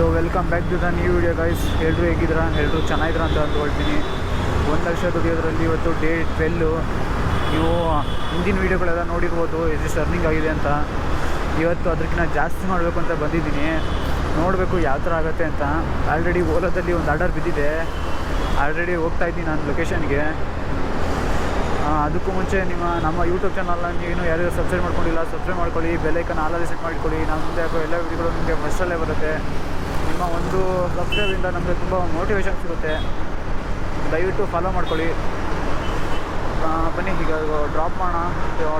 So welcome back to the new video guys ಎಲ್ಲರೂ ಹೇಗಿದ್ದೀರಾ? ಎಲ್ಲರೂ ಚೆನ್ನಾಗಿದ್ರ ಅಂತ ಅಂದ್ಕೊಳ್ತೀನಿ. ಒಂದು ಲಕ್ಷ ದುಡಿಯೋದ್ರಲ್ಲಿ ಇವತ್ತು ಡೇ ಟ್ವೆಲ್ಲು ನೀವು ಹಿಂದಿನ ವೀಡಿಯೋಗಳೆಲ್ಲ ನೋಡಿರ್ಬೋದು. ಎಷ್ಟು ಅರ್ನಿಂಗ್ ಆಗಿದೆ ಅಂತ. ಇವತ್ತು ಅದಕ್ಕಿಂತ ಜಾಸ್ತಿ ಮಾಡಬೇಕು ಅಂತ ಬಂದಿದ್ದೀನಿ. ನೋಡಬೇಕು ಯಾವ ಥರ ಆಗುತ್ತೆ ಅಂತ. ಆಲ್ರೆಡಿ ಓಲಾದಲ್ಲಿ ಒಂದು ಆರ್ಡರ್ ಬಿದ್ದಿದೆ. ಆಲ್ರೆಡಿ ಹೋಗ್ತಾ ಇದ್ದೀನಿ ನಾನು ಲೊಕೇಶನ್ಗೆ ಅದಕ್ಕೂ ಮುಂಚೆ ನಿಮ್ಮ, ನಮ್ಮ ಯೂಟ್ಯೂಬ್ ಚಾನಲ್ನ ನೀನು ಯಾರು ಸಬ್ಸ್ಕ್ರೈಬ್ ಮಾಡ್ಕೊಂಡಿಲ್ಲ ಸಬ್ಸ್ಕ್ರೈಬ್ ಮಾಡ್ಕೊಳ್ಳಿ ಬೆಲ್ಲೈಕನ್ ಆಲಲ್ಲಿ ಸೆಟ್ ಮಾಡ್ಕೊಳ್ಳಿ. ನಾನು ಮುಂದೆ ಎಲ್ಲ ವಿಡಿಯೋಗಳು ನಿಮಗೆ ಫಸ್ಟಲ್ಲೇ ಬರುತ್ತೆ. ನಿಮ್ಮ ಒಂದು ಸಬ್ಸ್ಕ್ರೈಬಿಂದ ನಮಗೆ ತುಂಬ ಮೋಟಿವೇಶನ್ ಸಿಗುತ್ತೆ. ದಯವಿಟ್ಟು ಫಾಲೋ ಮಾಡ್ಕೊಳ್ಳಿ. ಬನ್ನಿ, ಈಗ ಡ್ರಾಪ್ ಮಾಡೋಣ.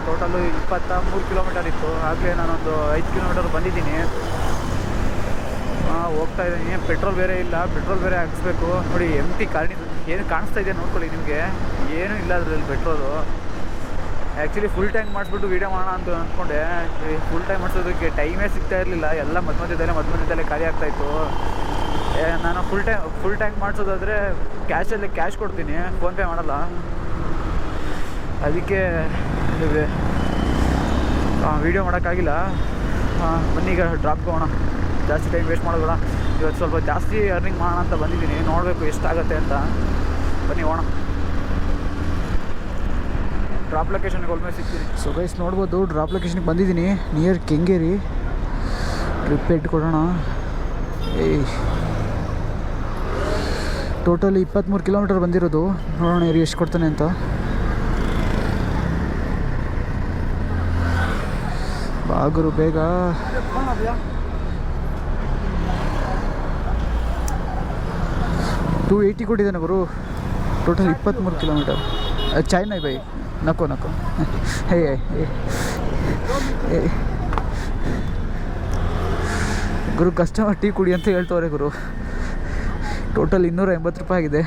ಟೋಟಲು ಇಪ್ಪತ್ತ ಮೂರು ಕಿಲೋಮೀಟರ್ ಇತ್ತು. ಆಗಲೇ ನಾನೊಂದು ಐದು ಕಿಲೋಮೀಟರ್ ಬಂದಿದ್ದೀನಿ. ಹೋಗ್ತಾ ಇದ್ದೀನಿ. ಪೆಟ್ರೋಲ್ ಬೇರೆ ಇಲ್ಲ. ಪೆಟ್ರೋಲ್ ಬೇರೆ ಹಾಕ್ಸ್ಬೇಕು. ನೋಡಿ ಎಂ ಟಿ ಕಾರಣಿ ಏನು ಕಾಣಿಸ್ತಾ ಇದೆ ನೋಡ್ಕೊಳ್ಳಿ ನಿಮಗೆ. ಏನೂ ಇಲ್ಲ ಅದರಲ್ಲಿ ಪೆಟ್ರೋಲು ಆ್ಯಕ್ಚುಲಿ ಫುಲ್ ಟೈಮ್ ಮಾಡಿಸ್ಬಿಟ್ಟು ವೀಡಿಯೋ ಮಾಡೋಣ ಅಂತ ಅಂದ್ಕೊಂಡೆ ಫುಲ್ ಟೈಮ್ ಮಾಡಿಸೋದಕ್ಕೆ ಟೈಮೇ ಸಿಗ್ತಾ ಇರಲಿಲ್ಲ. ಎಲ್ಲ ಮಧ್ಯ ಮಧ್ಯದಲ್ಲೇ ಮಧ್ಯ ಮಧ್ಯದಲ್ಲೇ ಖಾಲಿ ಆಗ್ತಾಯಿತ್ತು ನಾನು ಫುಲ್ ಟೈಮ್ ಫುಲ್ ಟ್ಯಾಂಕ್ ಮಾಡಿಸೋದಾದರೆ ಕ್ಯಾಶಲ್ಲಿ ಕ್ಯಾಶ್ ಕೊಡ್ತೀನಿ. ಫೋನ್ಪೇ ಮಾಡಲ್ಲ. ಅದಕ್ಕೆ ವೀಡಿಯೋ ಮಾಡೋಕ್ಕಾಗಿಲ್ಲ. ಬನ್ನಿ ಈಗ ಡ್ರಾಪ್ ಹೋಗೋಣ ಜಾಸ್ತಿ ಟೈಮ್ ವೇಸ್ಟ್ ಮಾಡೋಣ ಇವತ್ತು ಸ್ವಲ್ಪ ಜಾಸ್ತಿ ಅರ್ನಿಂಗ್ ಮಾಡೋಣ ಅಂತ ಬಂದಿದ್ದೀನಿ. ನೋಡಬೇಕು ಎಷ್ಟಾಗುತ್ತೆ ಅಂತ. ಬನ್ನಿ, ಹೋಗೋಣ. ಡ್ರಾಪ್ ಲೊಕೇಶನ್ ಸಿಗ್ತೀನಿ ಸೊ ಗೈಸ್ ನೋಡ್ಬೋದು ಡ್ರಾಪ್ ಲೊಕೇಶನ್ಗೆ ಬಂದಿದ್ದೀನಿ. ನಿಯರ್ ಕೆಂಗೇರಿ. ಟ್ರಿಪ್ ಇಟ್ಕೊಡೋಣ ಏಯ್. ಟೋಟಲ್ ಇಪ್ಪತ್ತ್ಮೂರು ಕಿಲೋಮೀಟರ್ ಬಂದಿರೋದು. ನೋಡೋಣ ಇವ್ರಿಗೆ ಎಷ್ಟು ಕೊಡ್ತಾನೆ ಅಂತ. ಬಾಗುರು ಬೇಗ. ಟೂ ಏಯ್ಟಿ ಕೊಟ್ಟಿದ್ದಾನೆ ಗುರು. ಟೋಟಲ್ ಇಪ್ಪತ್ತ್ಮೂರು ಕಿಲೋಮೀಟರ್ ಚೈನಾ ಬೈ नको ಹೇ ಹೇ ಗುರು ಕಸ್ಟಮರ್ ಟೀ ಕುಡಿ ಅಂತ ಹೇಳ್ತವ್ರೆ ಗುರು. ಟೋಟಲ್ ಇನ್ನೂರ ಎಂಬತ್ತು ರೂಪಾಯಿ ಆಗಿದೆ.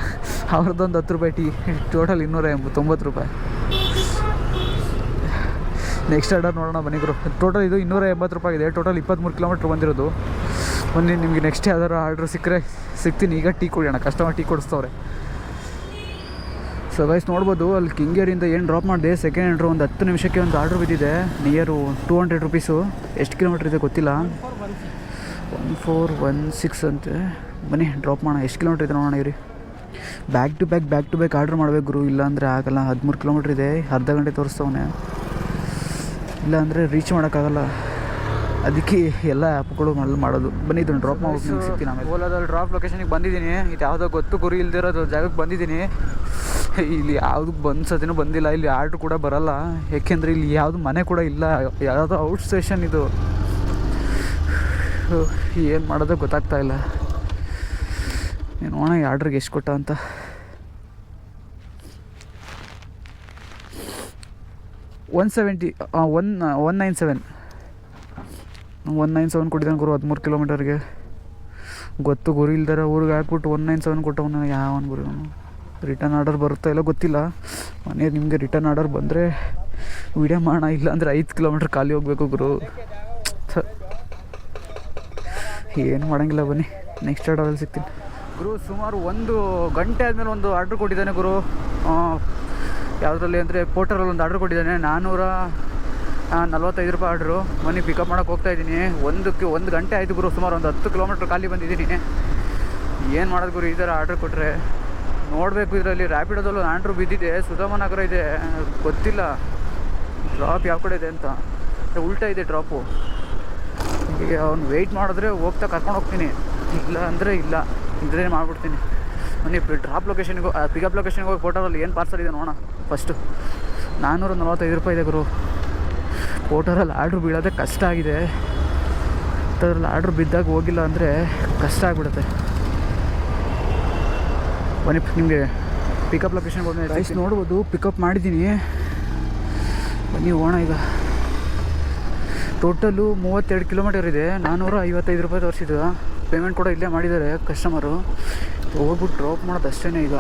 ಅವ್ರದ್ದೊಂದು ಹತ್ತು ರೂಪಾಯಿ ಟೀ. ಟೋಟಲ್ ಇನ್ನೂರ ಎಂಬತ್ತು ತೊಂಬತ್ತು ರೂಪಾಯಿ. ನೆಕ್ಸ್ಟ್ ಆರ್ಡರ್ ನೋಡೋಣ ಬನ್ನಿ ಗುರು. ಟೋಟಲ್ ಇದು ಇನ್ನೂರ ಎಂಬತ್ತು ರೂಪಾಯಿ ಇದೆ ಟೋಟಲ್ ಇಪ್ಪತ್ತ್ಮೂರು ಕಿಲೋಮೀಟ್ರ್ ಬಂದಿರೋದು. ಬನ್ನಿ, ನಿಮಗೆ ನೆಕ್ಸ್ಟ್ ಯಾವ್ದಾರು ಆರ್ಡ್ರ್ ಸಿಕ್ಕರೆ ಸಿಗ್ತೀನಿ. ಈಗ ಟೀ ಕುಡಿಯೋಣ. ಕಸ್ಟಮರ್ ಟೀ ಕೊಡಿಸ್ತವ್ರೆ. ಸೊ ಗೈಸ್ ನೋಡ್ಬೋದು. ಅಲ್ಲಿ ಕಿಂಗೇರಿಂದ ಏನು ಡ್ರಾಪ್ ಮಾಡಿದೆ? ಸೆಕೆಂಡ್ ಹ್ಯಾಂಡ್ರು ಒಂದು ಹತ್ತು ನಿಮಿಷಕ್ಕೆ ಒಂದು ಆರ್ಡ್ರ್ ಬಿದ್ದಿದೆ. ನಿಯರು ಟೂ ಹಂಡ್ರೆಡ್ ರುಪೀಸು ಎಷ್ಟು ಕಿಲೋಮೀಟ್ರ್ ಇದೆ ಗೊತ್ತಿಲ್ಲ. ಒನ್ ಫೋರ್ ಒನ್ ಸಿಕ್ಸ್ ಅಂತೆ. ಬನ್ನಿ ಡ್ರಾಪ್ ಮಾಡೋಣ. ಎಷ್ಟು ಕಿಲೋಮೀಟ್ರ್ ಇದೆ ನೋಡೋಣ every back to back back to back order ಮಾಡಬೇಕು ಗುರು. ಇಲ್ಲಾಂದರೆ ಆಗಲ್ಲ. ಹದಿಮೂರು ಕಿಲೋಮೀಟ್ರ್ ಇದೆ. ಅರ್ಧ ಗಂಟೆ ತೋರಿಸ್ತವನೆ. ಇಲ್ಲಾಂದರೆ ರೀಚ್ ಮಾಡೋಕ್ಕಾಗಲ್ಲ. ಅದಕ್ಕೆ ಎಲ್ಲ ಆ್ಯಪ್ಗಳು ಮಲ್ಲಿ ಮಾಡೋದು. ಬನ್ನಿ ಇದನ್ನು ಡ್ರಾಪ್ ಮಾಡ್ಬಿಟ್ಟು ಸಿಗ್ತೀನಿ ಆಮೇಲೆ. ಓಲಾದಲ್ಲಿ ಡ್ರಾಪ್ ಲೊಕೇಶನಿಗೆ ಬಂದಿದ್ದೀನಿ. ಇದು ಯಾವುದೋ ಗೊತ್ತು ಗುರಿ ಇಲ್ದಿರೋದು ಜಾಗಕ್ಕೆ ಬಂದಿದ್ದೀನಿ. ಇಲ್ಲಿ ಯಾವುದು ಬಂದು ಸತಿನೂ ಬಂದಿಲ್ಲ. ಇಲ್ಲಿ ಆರ್ಡ್ರ್ ಕೂಡ ಬರಲ್ಲ. ಏಕೆಂದರೆ ಇಲ್ಲಿ ಯಾವುದು ಮನೆ ಕೂಡ ಇಲ್ಲ. ಯಾವುದೋ ಔಟ್ ಸ್ಟೇಷನ್ ಇದು. ಏನು ಮಾಡೋದು ಗೊತ್ತಾಗ್ತಾ ಇಲ್ಲ. ನೋಡೋಣ ಈ ಆರ್ಡ್ರಿಗೆ ಎಷ್ಟು ಕೊಟ್ಟ ಅಂತ. One seventy one one nine seven. One nine seven ಕೊಟ್ಟಿದ್ದಾನೆ ಗುರು, ಹದಿಮೂರು ಕಿಲೋಮೀಟರ್ಗೆ. ಗೊತ್ತು ಗುರಿ, ಇಲ್ದಾರ ಊರಿಗೆ ಹಾಕ್ಬಿಟ್ಟು ಒನ್ ನೈನ್ ಸೆವೆನ್ ಕೊಟ್ಟವನು ಯಾವನ್ ಗುರು ಅವನು ರಿಟರ್ನ್ ಆರ್ಡರ್ ಬರುತ್ತಾ ಇಲ್ಲ ಗೊತ್ತಿಲ್ಲ. ಮನೆ ನಿಮಗೆ ರಿಟರ್ನ್ ಆರ್ಡರ್ ಬಂದರೆ ವಿಡಿಯೋ ಮಾಡೋಣ ಇಲ್ಲ ಅಂದರೆ ಐದು ಕಿಲೋಮೀಟ್ರ್ ಖಾಲಿ ಹೋಗ್ಬೇಕು ಗುರು. ಏನು ಮಾಡೋಂಗಿಲ್ಲ ಬನ್ನಿ ನೆಕ್ಸ್ಟ್ ಆರ್ಡರಲ್ಲಿ ಸಿಗ್ತೀನಿ. ಗುರು, ಸುಮಾರು ಒಂದು ಗಂಟೆ ಆದಮೇಲೆ ಒಂದು ಆರ್ಡ್ರ್ ಕೊಟ್ಟಿದ್ದಾನೆ ಗುರು. ಯಾವುದರಲ್ಲಿ ಅಂದರೆ ಪೋರ್ಟರಲ್ಲಿ ಒಂದು ಆರ್ಡ್ರ್ ಕೊಟ್ಟಿದ್ದಾನೆ ನಾನ್ನೂರ ನಲ್ವತ್ತೈದು ರೂಪಾಯಿ ಆರ್ಡ್ರು ಮನೆ ಪಿಕಪ್ ಮಾಡೋಕೆ ಹೋಗ್ತಾ ಇದ್ದೀನಿ. ಒಂದಕ್ಕೆ ಒಂದು ಗಂಟೆ ಆಯಿತು ಗುರು, ಸುಮಾರು ಒಂದು ಹತ್ತು ಕಿಲೋಮೀಟ್ರ್ ಖಾಲಿ ಬಂದಿದ್ದೀನಿ. ಏನು ಮಾಡೋದು ಗುರು, ಈ ಥರ ಆರ್ಡ್ರ್ ಕೊಟ್ಟರೆ ನೋಡಬೇಕು ಇದರಲ್ಲಿ. ರ್ಯಾಪಿಡೋದಲ್ಲೂ ಆ್ಯಂಡ್ರೂ ಬಿದ್ದಿದೆ. ಸುಧಾಮ ನಗರ ಇದೆ. ಗೊತ್ತಿಲ್ಲ. ಡ್ರಾಪ್ ಯಾವ ಕಡೆ ಇದೆ ಅಂತ. ಉಲ್ಟಾ ಇದೆ ಡ್ರಾಪು ಈಗ ಅವ್ನು ವೆಯ್ಟ್ ಮಾಡಿದ್ರೆ ಹೋಗ್ತಾ ಕರ್ಕೊಂಡು ಹೋಗ್ತೀನಿ. ಇಲ್ಲ ಅಂದರೆ ಇಲ್ಲ. ಇದ್ರೆ ಮಾಡಿಬಿಡ್ತೀನಿ. ನೀವು ಡ್ರಾಪ್ ಲೊಕೇಶನ್ಗೆ ಪಿಕಪ್ ಲೊಕೇಶನ್ಗೆ ಹೋಗಿ ಫೋಟೋದಲ್ಲಿ ಏನು ಪಾರ್ಸಲ್ ಇದೆ ನೋಡೋಣ. ಫಸ್ಟು ನಾನ್ನೂರ ನಲವತ್ತೈದು ರೂಪಾಯಿ ಇದೆ ಗುರು. ಫೋಟೋದಲ್ಲಿ ಆರ್ಡ್ರ್ ಬೀಳೋದೇ ಕಷ್ಟ ಆಗಿದೆ. ಅಂಥದ್ರಲ್ಲಿ ಆರ್ಡ್ರ್ ಬಿದ್ದಾಗ ಹೋಗಿಲ್ಲ ಅಂದರೆ ಕಷ್ಟ ಆಗಿಬಿಡುತ್ತೆ. ಬನ್ನಿ ನಿಮಗೆ ಪಿಕಪ್ ಲೊಕೇಶನ್ ಬಂದು ರೈಸ್ ನೋಡ್ಬೋದು ಪಿಕಪ್ ಮಾಡಿದ್ದೀನಿ. ಬನ್ನಿ ಹೋಗೋಣ ಈಗ. ಟೋಟಲು ಮೂವತ್ತೆರಡು ಕಿಲೋಮೀಟರ್ ಇದೆ. ನಾನ್ನೂರ ಐವತ್ತೈದು ರೂಪಾಯಿ ತೋರಿಸಿದ್ದು. ಪೇಮೆಂಟ್ ಕೂಡ ಇಲ್ಲೇ ಮಾಡಿದ್ದಾರೆ ಕಸ್ಟಮರು ಹೋಗ್ಬಿಟ್ಟು ಡ್ರಾಪ್ ಮಾಡೋದು ಅಷ್ಟೇ ಈಗ.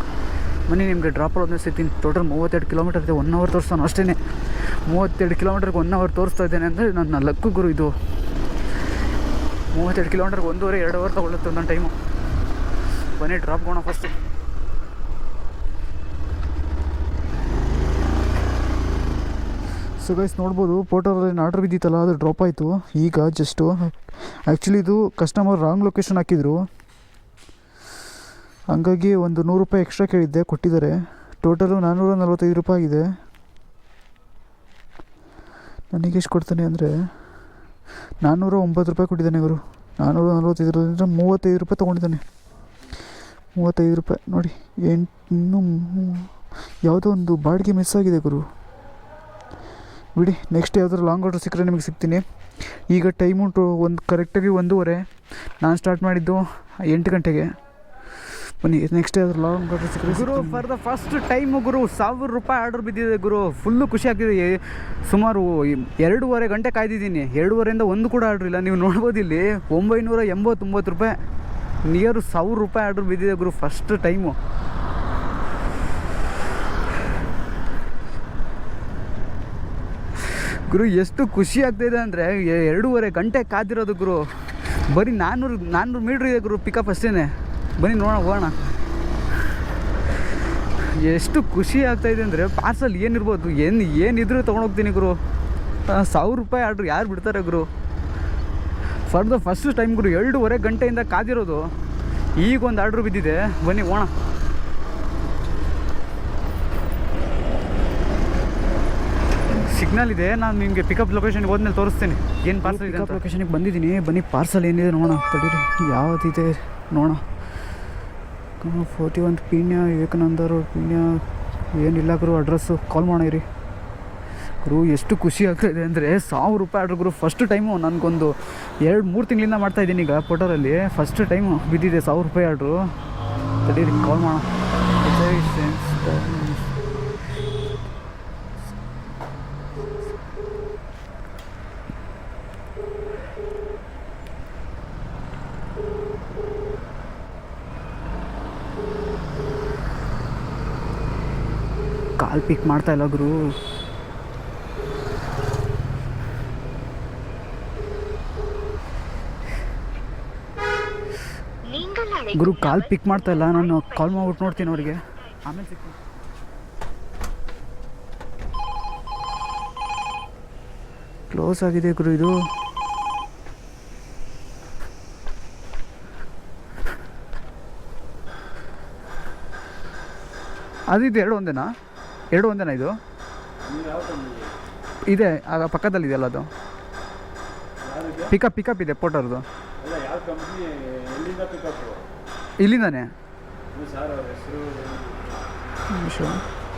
ಬನ್ನಿ ನಿಮಗೆ ಡ್ರಾಪ್ ಅಲ್ಲಿ ಸಿಗ್ತೀನಿ. ಟೋಟಲ್ ಮೂವತ್ತೆರಡು ಕಿಲೋಮೀಟರ್ ಇದೆ. ಒನ್ ಅವರ್ ತೋರಿಸ್ತಾನೆ ಅಷ್ಟೇ ಮೂವತ್ತೆರಡು ಕಿಲೋಮೀಟರ್ಗೆ ಒನ್ ಅವರ್ ತೋರಿಸ್ತಾ ಇದ್ದೇನೆ ಅಂದರೆ ನನ್ನ ಲಕ್ಕು ಗುರು ಇದು. ಮೂವತ್ತೆರಡು ಕಿಲೋಮೀಟರ್ಗೆ ಒಂದೂವರೆ ಎರಡು ಅವರ್ ತಗೊಳ್ಳುತ್ತೆ ಒಂದೊಂದು ಟೈಮು ಬನ್ನಿ ಡ್ರಾಪ್ ಮಾಡೋಣ ಫಸ್ಟು ಸೊ ಗೈಸ್ ನೋಡ್ಬೋದು ಫೋಟೋದಲ್ಲಿ ಆರ್ಡ್ರ್ ಬಿದ್ದಿತ್ತಲ್ಲ, ಅದು ಡ್ರಾಪ್ ಆಯಿತು. ಈಗ ಜಸ್ಟು ಆ್ಯಕ್ಚುಲಿ ಇದು ಕಸ್ಟಮರ್ ರಾಂಗ್ ಲೊಕೇಶನ್ ಹಾಕಿದರು. ಹಂಗಾಗಿ ಒಂದು ನೂರು ರೂಪಾಯಿ ಎಕ್ಸ್ಟ್ರಾ ಕೇಳಿದ್ದೆ, ಕೊಟ್ಟಿದ್ದಾರೆ. ಟೋಟಲು ನಾನ್ನೂರ ನಲ್ವತ್ತೈದು ರೂಪಾಯಿ ಆಗಿದೆ. ನನಗೆ ಎಷ್ಟು ಕೊಡ್ತಾನೆ ಅಂದರೆ ನಾನ್ನೂರ ಒಂಬತ್ತು ರೂಪಾಯಿ ಕೊಟ್ಟಿದ್ದಾನೆ ಇವರು. ನಾನ್ನೂರ ನಲ್ವತ್ತೈದರಿಂದ ಮೂವತ್ತೈದು ರೂಪಾಯಿ ತೊಗೊಂಡಿದ್ದಾನೆ. ಮೂವತ್ತೈದು ರೂಪಾಯಿ, ನೋಡಿ, ಎಂಟು ಯಾವುದೋ ಒಂದು ಬಾಡಿಗೆ ಮಿಸ್ ಆಗಿದೆ ಗುರು. ಬಿಡಿ ನೆಕ್ಸ್ಟ್ ಯಾವ್ದಾದ್ರು ಲಾಂಗ್ ಆರ್ಡರ್ ಸಿಕ್ಕರೆ ನಿಮಗೆ ಸಿಗ್ತೀನಿ. ಈಗ ಟೈಮು ಟು ಒಂದು ಕರೆಕ್ಟಾಗಿ ಒಂದೂವರೆ. ನಾನು ಸ್ಟಾರ್ಟ್ ಮಾಡಿದ್ದು ಎಂಟು ಗಂಟೆಗೆ. ಬನ್ನಿ ನೆಕ್ಸ್ಟ್ ಯಾವ್ದಾದ್ರು ಲಾಂಗ್ ಆರ್ಡರ್ ಸಿಕ್ಕರೆ ಗುರು ಫಾರ್ ದ ಫಸ್ಟ್ ಟೈಮು ಗುರು ಸಾವಿರ ರೂಪಾಯಿ ಆರ್ಡರ್ ಬಿದ್ದಿದೆ ಗುರು. ಫುಲ್ಲು ಖುಷಿ ಆಗ್ತಿದೆ. ಸುಮಾರು ಎರಡೂವರೆ ಗಂಟೆ ಕಾಯ್ದಿದ್ದೀನಿ. ಎರಡೂವರೆಯಿಂದ ಒಂದು ಕೂಡ ಆರ್ಡ್ರ್ ಇಲ್ಲ. ನೀವು ನೋಡ್ಬೋದು ಇಲ್ಲಿ ಒಂಬೈನೂರ ಎಂಬತ್ತೊಂಬತ್ತು ರೂಪಾಯಿ ನಿಯರ್ ಸಾವಿರ ರೂಪಾಯಿ ಆರ್ಡ್ರ್ ಬಿದ್ದಿದೆ ಗುರು ಫಸ್ಟ್ ಟೈಮು ಗುರು, ಎಷ್ಟು ಖುಷಿ ಆಗ್ತಾಯಿದೆ ಅಂದರೆ ಎರಡೂವರೆ ಗಂಟೆ ಕಾದಿರೋದು ಗುರು. ಬರೀ ನಾನ್ನೂರು ನಾನ್ನೂರು ಮೀಟ್ರ್ ಇದೆ ಗುರು ಪಿಕಪ್ ಅಷ್ಟೇ ಬನ್ನಿ ನೋಡೋಣ, ಹೋಗೋಣ. ಎಷ್ಟು ಖುಷಿ ಆಗ್ತಾಯಿದೆ ಅಂದರೆ ಪಾರ್ಸಲ್ ಏನಿರ್ಬೋದು, ಏನು ಏನಿದ್ರು ತೊಗೊಂಡೋಗ್ತೀನಿ ಗುರು. ಸಾವಿರ ರೂಪಾಯಿ ಆರ್ಡ್ರ್ ಯಾರು ಬಿಡ್ತಾರೆ ಗುರು? ಫಾರ್ ದ ಫಸ್ಟ್ ಟೈಮ್ ಗುರು, ಎರಡೂವರೆ ಗಂಟೆಯಿಂದ ಕಾದಿರೋದು. ಈಗ ಒಂದು ಆರ್ಡ್ರ್ ಬಿದ್ದಿದೆ. ಬನ್ನಿ ಹೋಣ ಸಿಗ್ನಲ್ ಇದೆ, ನಾನು ನಿಮಗೆ ಪಿಕಪ್ ಲೊಕೇಶನ್ಗೆ ಹೋದ್ಮೇಲೆ ತೋರಿಸ್ತೀನಿ. ಏನು ಪಾರ್ಸಲ್ ಪಿಕಪ್ ಲೊಕೇಶನ್ಗೆ ಬಂದಿದ್ದೀನಿ, ಬನ್ನಿ ಪಾರ್ಸಲ್ ಏನಿದೆ ನೋಡೋಣ. ತಡೀರಿ ಯಾವತ್ತಿದೆ ನೋಡೋಣ. Forty one Peenya Vivekananda road Peenya ಏನಿಲ್ಲ ಗುರು ಅಡ್ರೆಸ್ಸು ಕಾಲ್ ಮಾಡಿರಿ ಗುರು, ಎಷ್ಟು ಖುಷಿ ಆಗ್ತಾಯಿದೆ ಅಂದರೆ ಸಾವಿರ ರೂಪಾಯಿ ಆರ್ಡ್ರ್ ಗುರು ಫಸ್ಟ್ ಟೈಮು ನನಗೊಂದು ಎರಡು, ಮೂರು ತಿಂಗಳಿಂದ ಮಾಡ್ತಾಯಿದ್ದೀನಿ ಈಗ ಪೋಟೋರಲ್ಲಿ ಫಸ್ಟ್ ಟೈಮು ಬಿದ್ದಿದೆ, ಸಾವಿರ ರೂಪಾಯಿ ಆರ್ಡ್ರು ತಡೀರಿ ಕಾಲ್ ಮಾಡೋಣ. ಕಾಲ್ ಪಿಕ್ ಮಾಡ್ತಾ ಇಲ್ಲ ಗುರು. ಗುರು ಕಾಲ್ ಪಿಕ್ ಮಾಡ್ತಾ ಇಲ್ಲ, ನಾನು ಕಾಲ್ ಮಾಡ್ಬಿಟ್ಟು ನೋಡ್ತೀನಿ ಅವರಿಗೆ. ಆಮೇಲೆ ಸಿಗ್ತೀನಿ. ಕ್ಲೋಸ್ ಆಗಿದೆ ಗುರು ಇದು. ಅದಿದೆ ಎರಡು ಒಂದೇನಾ? ಎರಡು ಒಂದೇನಾ ಇದು? ಇದೆ ಆಗ ಪಕ್ಕದಲ್ಲಿ ಇದೆಯಲ್ಲ ಅದು. ಪಿಕಪ್ ಪಿಕಪ್ ಇದೆ ಪೋರ್ಟರ್ದು ಅಲ್ಲ ಯಾವ ಕಂಪ್ನಿ ಎಲ್ಲಿಂದ ಪಿಕಪ್ ಇಲ್ಲಿಂದಾನೆ? ಸರ್ ಅವ್ರ ಹೆಸರು ನಿಮಿಷ.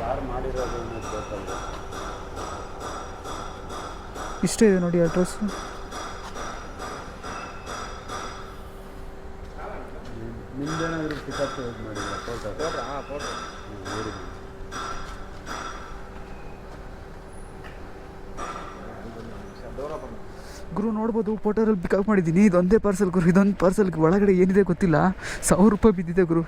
ಯಾರು ಮಾಡಿರೋದು ಅನ್ನೋದು ಇಷ್ಟೇ ಇದೆ ನೋಡಿ ಅಡ್ರೆಸ್ ನಿಮ್ದೇನಾದ್ರೂ ಪಿಕಪ್ ಮಾಡಿಲ್ಲ ಫೋಟೋ ಹಾಂ ಫೋಟೋ ನೋಡಿ ಗುರು ನೋಡ್ಬೋದು ಫೋಟೋದಲ್ಲಿ ಪಿಕಪ್ ಮಾಡಿದ್ದೀನಿ. ಇದೊಂದೇ ಪಾರ್ಸಲ್ ಗುರು, ಇದೊಂದು ಪಾರ್ಸಲ್ ಒಳಗಡೆ ಏನಿದೆ ಗೊತ್ತಿಲ್ಲ. ಸಾವಿರ ರೂಪಾಯಿ ಬಿದ್ದಿದೆ ಗುರು.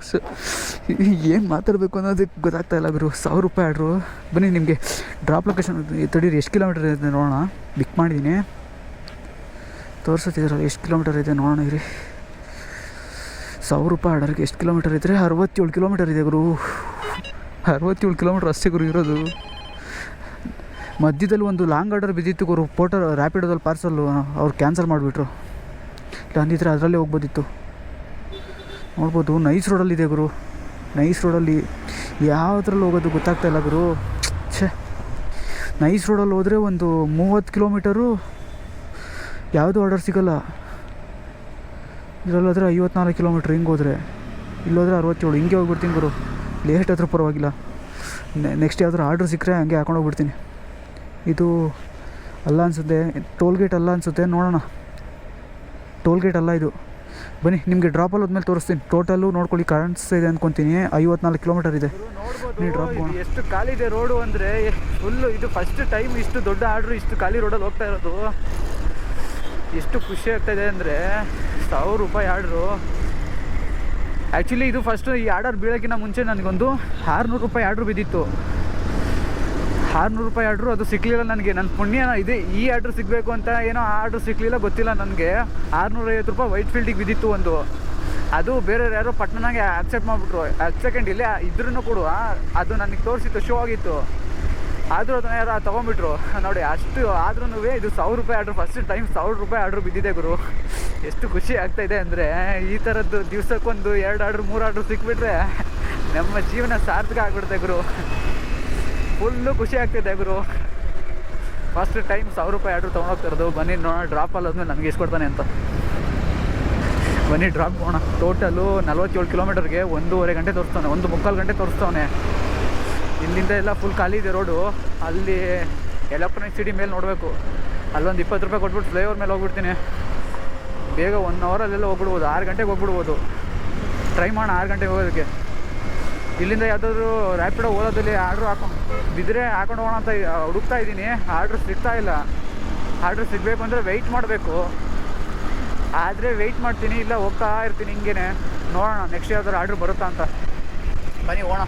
ಏನು ಮಾತಾಡಬೇಕು ಅನ್ನೋದಕ್ಕೆ ಗೊತ್ತಾಗ್ತಾ ಇಲ್ಲ ಗುರು. ಸಾವಿರ ರೂಪಾಯಿ ಆಡ್ರು ಬನ್ನಿ ನಿಮಗೆ ಡ್ರಾಪ್ ಲೊಕೇಶನ್ ತಡೀರಿ, ಎಷ್ಟು ಕಿಲೋಮೀಟರ್ ಇದೆ ನೋಡೋಣ. ಬಿಕ್ ಮಾಡಿದ್ದೀನಿ. ತೋರಿಸುತ್ತಿದ್ರಲ್ಲ, ಎಷ್ಟು ಕಿಲೋಮೀಟರ್ ಇದೆ ನೋಡೋಣ ಇರಿ. ಸಾವಿರ ರೂಪಾಯಿ ಆರ್ಡರ್ಗೆ ಎಷ್ಟು ಕಿಲೋಮೀಟರ್ ಇದ್ದರೆ ಅರವತ್ತೇಳು ಕಿಲೋಮೀಟರ್ ಇದೆ ಗುರು. ಅರವತ್ತೇಳು ಕಿಲೋಮೀಟ್ರ್ ಅಷ್ಟೇ ಗುರು ಇರೋದು. ಮಧ್ಯದಲ್ಲಿ ಒಂದು ಲಾಂಗ್ ಆರ್ಡರ್ ಬಿದ್ದಿತ್ತು ಗುರು. ಪೋಟೋ ರ್ಯಾಪಿಡೋದಲ್ಲಿ ಪಾರ್ಸಲ್ಲು ಅವ್ರು ಕ್ಯಾನ್ಸಲ್ ಮಾಡಿಬಿಟ್ರು. ಇಲ್ಲ ಅಂದಿದ್ರೆ ಅದರಲ್ಲೇ ಹೋಗ್ಬೋದಿತ್ತು. ನೋಡ್ಬೋದು ನೈಸ್ ರೋಡಲ್ಲಿದೆ ಗುರು. ನೈಸ್ ರೋಡಲ್ಲಿ ಯಾವುದ್ರಲ್ಲಿ ಹೋಗೋದು ಗೊತ್ತಾಗ್ತಾ ಇಲ್ಲ ಗುರು. ಛೇ. ನೈಸ್ ರೋಡಲ್ಲಿ ಹೋದರೆ ಒಂದು ಮೂವತ್ತು ಕಿಲೋಮೀಟರು ಯಾವುದೂ ಆರ್ಡರ್ ಸಿಗಲ್ಲ. ಇದರಲ್ಲೋದ್ರೆ ಐವತ್ನಾಲ್ಕು ಕಿಲೋಮೀಟ್ರ್ ಹಿಂಗೆ ಹೋದರೆ. ಇಲ್ಲೋದ್ರೆ ಅರವತ್ತೇಳು. ಹಿಂಗೆ ಹೋಗ್ಬಿಡ್ತೀನಿ ಗುರು. ಲೇಟ್ ಆದರೂ ಪರವಾಗಿಲ್ಲ. ನೆಕ್ಸ್ಟ್ ಯಾವ್ದಾದ್ರು ಆರ್ಡ್ರ್ ಸಿಕ್ಕರೆ ಹಂಗೆ ಹಾಕೊಂಡು ಹೋಗ್ಬಿಡ್ತೀನಿ. ಇದು ಅಲ್ಲ ಅನಿಸುತ್ತೆ. ಟೋಲ್ ಗೇಟ್ ಅಲ್ಲ ಅನಿಸುತ್ತೆ. ನೋಡೋಣ. ಟೋಲ್ ಗೇಟ್ ಅಲ್ಲ ಇದು. ಬನ್ನಿ ನಿಮಗೆ ಡ್ರಾಪಲ್ಲಿ ಹೋದ್ಮೇಲೆ ತೋರಿಸ್ತೀನಿ. ಟೋಟಲ್ಲು ನೋಡ್ಕೊಳ್ಳಿ ಕಾಣಿಸ್ತಾ ಇದೆ ಅಂದ್ಕೊತೀನಿ ಐವತ್ನಾಲ್ಕು ಕಿಲೋಮೀಟರ್ ಇದೆ. ನೀವು ಡ್ರಾಪ್ ಎಷ್ಟು ಖಾಲಿ ಇದೆ ರೋಡು ಅಂದರೆ ಫುಲ್ಲು ಇದು ಫಸ್ಟ್ ಟೈಮ್ ಇಷ್ಟು ದೊಡ್ಡ ಆರ್ಡ್ರು ಇಷ್ಟು ಖಾಲಿ ರೋಡಲ್ಲಿ ಹೋಗ್ತಾ ಇರೋದು. ಎಷ್ಟು ಖುಷಿ ಆಗ್ತಾ ಇದೆ ಅಂದರೆ ಸಾವಿರ ರೂಪಾಯಿ ಆರ್ಡ್ರು. ಆ್ಯಕ್ಚುಲಿ ಇದು ಫಸ್ಟು ಈ ಆರ್ಡರ್ ಬೀಳೋಕ್ಕಿಂತ ಮುಂಚೆ ನನಗೊಂದು ಆರುನೂರು ರೂಪಾಯಿ ಆರ್ಡ್ರು ಬಿದ್ದಿತ್ತು. ಆರುನೂರು ರೂಪಾಯಿ ಆರ್ಡ್ರು, ಅದು ಸಿಕ್ಕಲಿಲ್ಲ ನನಗೆ. ನನ್ನ ಪುಣ್ಯ, ಇದೆ ಈ ಆರ್ಡ್ರ್ ಸಿಗಬೇಕು ಅಂತ ಏನೋ ಆರ್ಡ್ರ್ ಸಿಕ್ಕಲಿಲ್ಲ ಗೊತ್ತಿಲ್ಲ ನನಗೆ. ಆರುನೂರೈವತ್ತು ರೂಪಾಯಿ ವೈಟ್ ಫೀಲ್ಡಿಗೆ ಬಿದ್ದಿತ್ತು ಒಂದು. ಅದು ಬೇರೆ ಯಾರೋ ಪಟ್ಟಣನಾಗೆ ಆಕ್ಸೆಪ್ಟ್ ಮಾಡಿಬಿಟ್ರು. ಹತ್ತು ಸೆಕೆಂಡ್ ಇಲ್ಲೇ ಇದ್ರೂ ಕೊಡು ಅದು ನನಗೆ ತೋರಿಸಿತ್ತು ಶೋ ಆಗಿತ್ತು. ಆದರೂ ಅದನ್ನ ಯಾರೋ ತೊಗೊಂಬಿಟ್ರು. ನೋಡಿ, ಅಷ್ಟು ಆದ್ರೂ ಇದು ಸಾವಿರ ರೂಪಾಯಿ ಆರ್ಡ್ರು. ಫಸ್ಟ್ ಟೈಮ್ ಸಾವಿರ ರೂಪಾಯಿ ಆರ್ಡ್ರು ಬಿದ್ದಿದೆ ಗುರು. ಎಷ್ಟು ಖುಷಿ ಆಗ್ತಾ ಇದೆ ಅಂದರೆ, ಈ ಥರದ್ದು ದಿವ್ಸಕ್ಕೊಂದು ಎರಡು ಆರ್ಡ್ರು, ಮೂರು ಆರ್ಡ್ರು ಸಿಕ್ಬಿಟ್ರೆ ನಮ್ಮ ಜೀವನ ಸಾರ್ಥಕ ಆಗಿಬಿಡುತ್ತೆ ಗುರು. ಫುಲ್ಲು ಖುಷಿ ಆಗ್ತಿದೆ ಗುರು. ಫಸ್ಟ್ ಟೈಮ್ ಸಾವಿರ ರೂಪಾಯಿ ಆರ್ಡ್ರ್ ತೊಗೊಂಡೋಗ್ತಿರೋದು. ಬನ್ನಿ ನೋಡೋಣ ಡ್ರಾಪ್ ಅಲ್ಲಾದ್ಮೇಲೆ ನನಗೆ ಇಸ್ಕೊಡ್ತಾನೆ ಅಂತ. ಬನ್ನಿ ಡ್ರಾಪ್ ಹೋಗೋಣ. ಟೋಟಲು ನಲ್ವತ್ತೇಳು ಕಿಲೋಮೀಟರ್ಗೆ ಒಂದೂವರೆ ಗಂಟೆ ತೋರಿಸ್ತಾನೆ ಒಂದು ಮುಕ್ಕಾಲು ಗಂಟೆ ತೋರಿಸ್ತಾವನೆ. ಇಲ್ಲಿಂದ ಎಲ್ಲ ಫುಲ್ ಖಾಲಿ ಇದೆ ರೋಡು ಅಲ್ಲಿ ಎಲೆಕ್ಟ್ರಾನಿಕ್ ಸಿಟಿ ಮೇಲೆ ನೋಡಬೇಕು. ಅಲ್ಲೊಂದು ಇಪ್ಪತ್ತು ರೂಪಾಯಿ ಕೊಟ್ಬಿಟ್ಟು ಫ್ಲೈಓವರ್ ಮೇಲೆ ಹೋಗ್ಬಿಡ್ತೀನಿ. ಬೇಗ ಒನ್ ಅವರಲ್ಲೆಲ್ಲ ಹೋಗ್ಬಿಡ್ಬೋದು. ಆರು ಗಂಟೆಗೆ ಹೋಗ್ಬಿಡ್ಬೋದು. ಟ್ರೈ ಮಾಡೋಣ ಆರು ಗಂಟೆಗೆ ಹೋಗೋದಕ್ಕೆ. ಇಲ್ಲಿಂದ ಯಾವ್ದಾದ್ರು ರ್ಯಾಪಿಡೋ ಓಲೋದಲ್ಲಿ ಆರ್ಡ್ರ್ ಹಾಕೊಂಡು ಬಿದ್ದರೆ ಹಾಕೊಂಡು ಹೋಗೋಣ ಅಂತ ಹುಡುಕ್ತಾ ಇದ್ದೀನಿ. ಆರ್ಡ್ರ್ ಸಿಗ್ತಾ ಇಲ್ಲ. ಆರ್ಡ್ರ್ ಸಿಗಬೇಕು ಅಂದರೆ ವೆಯ್ಟ್ ಮಾಡಬೇಕು. ಆದರೆ ವೆಯ್ಟ್ ಮಾಡ್ತೀನಿ, ಇಲ್ಲ ಹೋಗ್ತಾ ಇರ್ತೀನಿ ಹಿಂಗೇನೆ. ನೋಡೋಣ ನೆಕ್ಸ್ಟ್ ಯಾವ್ದಾದ್ರು ಆರ್ಡ್ರ್ ಬರುತ್ತಾ ಅಂತ. ಬನ್ನಿ ಓಣ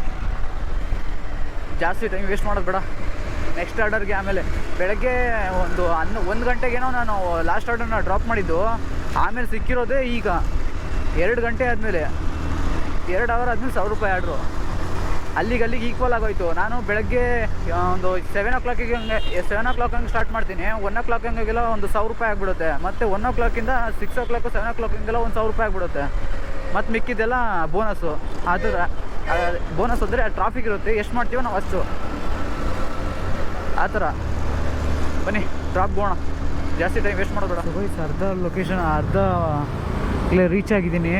ಜಾಸ್ತಿ ಟೈಮ್ ವೇಸ್ಟ್ ಮಾಡೋದು ಬೇಡ. ನೆಕ್ಸ್ಟ್ ಆರ್ಡರ್ಗೆ ಆಮೇಲೆ ಬೆಳಗ್ಗೆ ಒಂದು ಹನ್ನ ಒಂದು ಗಂಟೆಗೇನೋ ನಾನು ಲಾಸ್ಟ್ ಆರ್ಡರ್ನ ಡ್ರಾಪ್ ಮಾಡಿದ್ದು. ಆಮೇಲೆ ಸಿಕ್ಕಿರೋದೇ ಈಗ. ಎರಡು ಗಂಟೆ ಆದಮೇಲೆ. ಎರಡು ಅವರ್ ಆದಮೇಲೆ ಸಾವಿರ ರೂಪಾಯಿ ಆರ್ಡ್ರು ಅಲ್ಲಿಗೆ ಅಲ್ಲಿಗೆ ಈಕ್ವಲ್ ಆಗೋಯ್ತು. ನಾನು ಬೆಳಗ್ಗೆ ಒಂದು ಸೆವೆನ್ ಓ ಕ್ಲಾಕಿಗೆ ಹಂಗೆ ಸೆವೆನ್ ಓ ಕ್ಲಾಕ್ ಹಂಗೆ ಸ್ಟಾರ್ಟ್ ಮಾಡ್ತೀನಿ. ಒನ್ ಓ ಕ್ಲಾಕ್ ಹಂಗೆಲ್ಲ ಒಂದು ಸಾವಿರ ರೂಪಾಯಿ ಆಗಿಬಿಡುತ್ತೆ. ಮತ್ತು ಒನ್ ಓ ಕ್ಲಾಕಿಂದ six o'clock seven o'clock ಹಂಗೆಲ್ಲ ಒಂದು ಸಾವಿರ ರೂಪಾಯಿ ಆಗಿಬಿಡುತ್ತೆ. ಮತ್ತು ಮಿಕ್ಕಿದ್ದೆಲ್ಲ ಬೋನಸ್ಸು ಥರ ಬೋನಸ್ ಅಂದರೆ ಟ್ರಾಫಿಕ್ ಇರುತ್ತೆ. ಎಷ್ಟು ಮಾಡ್ತೀವೋ ನಾವು ಅಷ್ಟು. ಆ ಥರ ಬನ್ನಿ ಡ್ರಾಪ್ ಹೋಗೋಣ. ಜಾಸ್ತಿ ಟೈಮ್ ವೇಸ್ಟ್ ಮಾಡೋದು ಬೇಡ. ವಯಸ್ಸು ಅರ್ಧ ಲೊಕೇಶನ್ ಅರ್ಧ ಇಲ್ಲೇ ರೀಚ್ ಆಗಿದ್ದೀನಿ.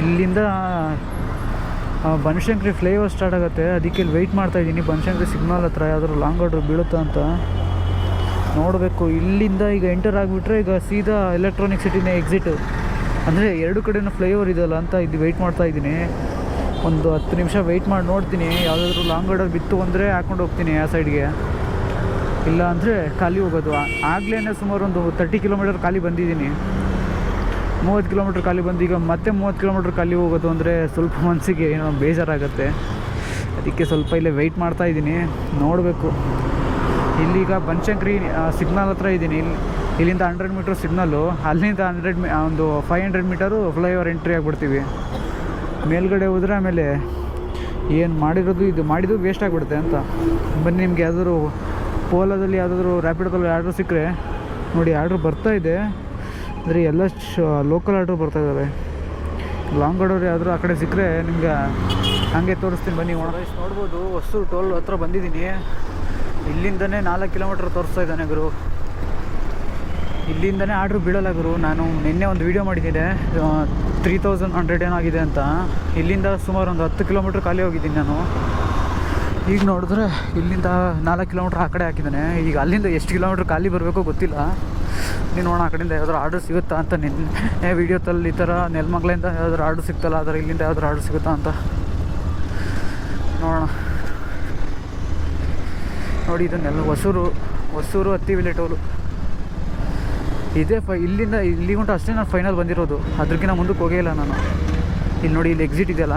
ಇಲ್ಲಿಂದ ಬನಶಂಕರಿ ಫ್ಲೈಓವರ್ ಸ್ಟಾರ್ಟ್ ಆಗುತ್ತೆ. ಅದಕ್ಕೆ ಇಲ್ಲಿ ವೆಯ್ಟ್ ಮಾಡ್ತಾ ಇದ್ದೀನಿ. ಬನಶಂಕರಿ ಸಿಗ್ನಲ್ ಹತ್ರ ಯಾವ್ದಾದ್ರು ಲಾಂಗ್ ಆರ್ಡ್ರ್ ಬೀಳುತ್ತಾ ಅಂತ. ನೋಡಬೇಕು. ಇಲ್ಲಿಂದ ಈಗ ಎಂಟರ್ ಆಗಿಬಿಟ್ರೆ ಈಗ ಸೀದಾ ಎಲೆಕ್ಟ್ರಾನಿಕ್ ಸಿಟಿನೇ ಎಕ್ಸಿಟು ಅಂದರೆ ಎರಡು ಕಡೆನೂ ಫ್ಲೈಓವರ್ ಇದೆಯಲ್ಲ ಅಂತ ಇದು ವೆಯ್ಟ್ ಮಾಡ್ತಾ ಇದ್ದೀನಿ. ಒಂದು ಹತ್ತು ನಿಮಿಷ ವೆಯ್ಟ್ ಮಾಡಿ ನೋಡ್ತೀನಿ. ಯಾವುದಾದ್ರೂ ಲಾಂಗ್ ಆರ್ಡರ್ ಬಿತ್ತು ಅಂದರೆ ಹಾಕ್ಕೊಂಡು ಹೋಗ್ತೀನಿ ಆ ಸೈಡ್ಗೆ ಇಲ್ಲ ಅಂದರೆ ಖಾಲಿ ಹೋಗೋದು. ಆಗಲೇ ಸುಮಾರು ಒಂದು ತರ್ಟಿ ಕಿಲೋಮೀಟರ್ ಖಾಲಿ ಬಂದಿದ್ದೀನಿ. ಮೂವತ್ತು ಕಿಲೋಮೀಟ್ರ್ ಖಾಲಿ ಬಂದು ಈಗ ಮತ್ತೆ ಮೂವತ್ತು ಕಿಲೋಮೀಟ್ರ್ ಖಾಲಿ ಹೋಗೋದು ಅಂದರೆ ಸ್ವಲ್ಪ ಮನಸ್ಸಿಗೆ ಏನೋ ಬೇಜಾರಾಗುತ್ತೆ. ಅದಕ್ಕೆ ಸ್ವಲ್ಪ ಇಲ್ಲೇ ವೆಯ್ಟ್ ಮಾಡ್ತಾ ಇದ್ದೀನಿ. ನೋಡಬೇಕು. ಇಲ್ಲಿಗ ಬನಶಂಕರಿ ಸಿಗ್ನಲ್ ಹತ್ರ ಇದ್ದೀನಿ. ಇಲ್ಲಿ ಇಲ್ಲಿಂದ ಹಂಡ್ರೆಡ್ ಮೀಟ್ರ್ ಸಿಗ್ನಲ್ಲು. ಅಲ್ಲಿಂದ ಹಂಡ್ರೆಡ್ ಮೀ ಒಂದು five hundred metre flyover entry ಆಗಿಬಿಡ್ತೀವಿ. ಮೇಲ್ಗಡೆ ಹೋದ್ರೆ ಆಮೇಲೆ ಏನು ಮಾಡಿರೋದು ಇದು, ಮಾಡಿದ್ದು ವೇಸ್ಟ್ ಆಗಿಬಿಡುತ್ತೆ ಅಂತ. ಬನ್ನಿ ನಿಮ್ಗೆ ಯಾವ್ದಾದ್ರು ಪೋಲೋದಲ್ಲಿ ಯಾವುದಾದ್ರು ರ್ಯಾಪಿಡೋದಲ್ಲಿ ಆರ್ಡ್ರ್ ಸಿಕ್ಕರೆ ನೋಡಿ, ಆರ್ಡ್ರ್ ಬರ್ತಾ ಇದೆ. ಅಂದರೆ ಎಲ್ಲ ಲೋಕಲ್ ಆರ್ಡ್ರ್ ಬರ್ತಾ ಇದ್ದಾವೆ ಲಾಂಗ್ ಆರ್ಡರ್ ಯಾವ್ದಾದ್ರು ಆ ಕಡೆ ಸಿಕ್ಕರೆ ನಿಮಗೆ ಹಾಗೆ ತೋರಿಸ್ತೀನಿ ಬನ್ನಿ ಒಣ ನೋಡ್ಬೋದು, ಹೊಸೂರು ಟೋಲ್ ಹತ್ರ ಬಂದಿದ್ದೀನಿ. ಇಲ್ಲಿಂದನೇ ನಾಲ್ಕು ಕಿಲೋಮೀಟ್ರ್ ತೋರಿಸ್ತಾ ಇದ್ದಾನೆ ಗುರು. ಇಲ್ಲಿಂದನೇ ಆರ್ಡ್ರ್ ಬೀಳಲ್ಲ ಗುರು. ನಾನು ನಿನ್ನೆ ಒಂದು ವೀಡಿಯೋ ಮಾಡಿದ್ದೆ ತ್ರೀ ತೌಸಂಡ್ ಹಂಡ್ರೆಡ್ ಏನಾಗಿದೆ ಅಂತ. ಇಲ್ಲಿಂದ ಸುಮಾರು ಒಂದು ಹತ್ತು ಕಿಲೋಮೀಟ್ರ್ ಖಾಲಿ ಹೋಗಿದ್ದೀನಿ ನಾನು. ಈಗ ನೋಡಿದ್ರೆ ಇಲ್ಲಿಂದ ನಾಲ್ಕು ಕಿಲೋಮೀಟ್ರ್ ಆ ಕಡೆ ಹಾಕಿದ್ದಾನೆ. ಈಗ ಅಲ್ಲಿಂದ ಎಷ್ಟು ಕಿಲೋಮೀಟ್ರ್ ಖಾಲಿ ಬರಬೇಕೋ ಗೊತ್ತಿಲ್ಲ. ನೀನು ನೋಡೋಣ ಆ ಕಡೆಯಿಂದ ಯಾವ್ದಾದ್ರು ಆರ್ಡರ್ ಸಿಗುತ್ತಾ ಅಂತ ನಿನ್ನೆ ವೀಡಿಯೋದಲ್ಲಿ ಈ ಥರ ನೆಲಮಂಗ್ಲಿಂದ ಯಾವ್ದಾದ್ರು ಆರ್ಡರ್ ಸಿಗ್ತಲ್ಲ ಆದರೆ ಇಲ್ಲಿಂದ ಯಾವ್ದಾದ್ರು ಆರ್ಡರ್ ಸಿಗುತ್ತಾ ಅಂತ. ನೋಡೋಣ. ನೋಡಿ, ಇದು ನೆಲ್ ಹೊಸೂರು ಹೊಸೂರು ಹತ್ತಿವಿಲೆ ಟೋಲು ಇದೇ ಫೈ, ಇಲ್ಲಿಂದ, ಇಲ್ಲಿ ಉಂಟು ಅಷ್ಟೇ ನಾನು ಫೈನಲ್ ಬಂದಿರೋದು. ಅದ್ರಕ್ಕಿಂತ ಮುಂದಕ್ಕೆ ಹೋಗೇ ಇಲ್ಲ ನಾನು. ಇಲ್ಲಿ ನೋಡಿ, ಇಲ್ಲಿ ಎಕ್ಸಿಟ್ ಇದೆಯಲ್ಲ.